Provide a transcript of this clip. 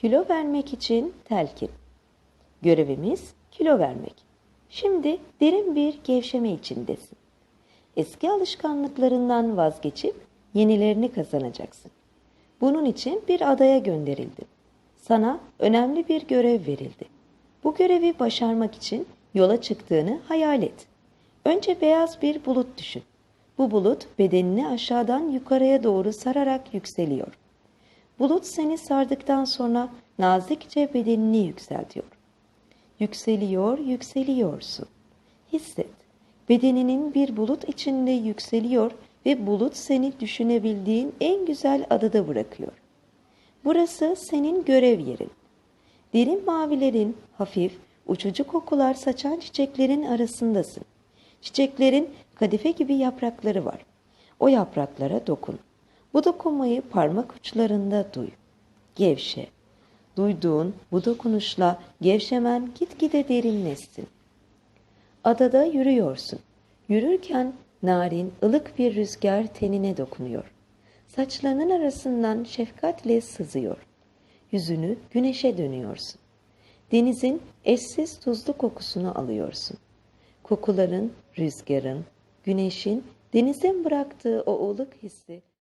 Kilo vermek için telkin. Görevimiz kilo vermek. Şimdi derin bir gevşeme içindesin. Eski alışkanlıklarından vazgeçip yenilerini kazanacaksın. Bunun için bir adaya gönderildin. Sana önemli bir görev verildi. Bu görevi başarmak için yola çıktığını hayal et. Önce beyaz bir bulut düşün. Bu bulut bedenini aşağıdan yukarıya doğru sararak yükseliyor. Bulut seni sardıktan sonra nazikçe bedenini yükseltiyor. Yükseliyor, yükseliyorsun. Hisset. Bedeninin bir bulut içinde yükseliyor ve bulut seni düşünebildiğin en güzel adada bırakıyor. Burası senin görev yerin. Derin mavilerin hafif, uçucu kokular saçan çiçeklerin arasındasın. Çiçeklerin kadife gibi yaprakları var. O yapraklara dokun. Bu dokunmayı parmak uçlarında duy. Gevşe. Duyduğun bu dokunuşla gevşemen gitgide derinleşsin. Adada yürüyorsun. Yürürken narin, ılık bir rüzgar tenine dokunuyor. Saçlarının arasından şefkatle sızıyor. Yüzünü güneşe dönüyorsun. Denizin eşsiz tuzlu kokusunu alıyorsun. Kokuların, rüzgarın, güneşin, denizin bıraktığı o ılık hissi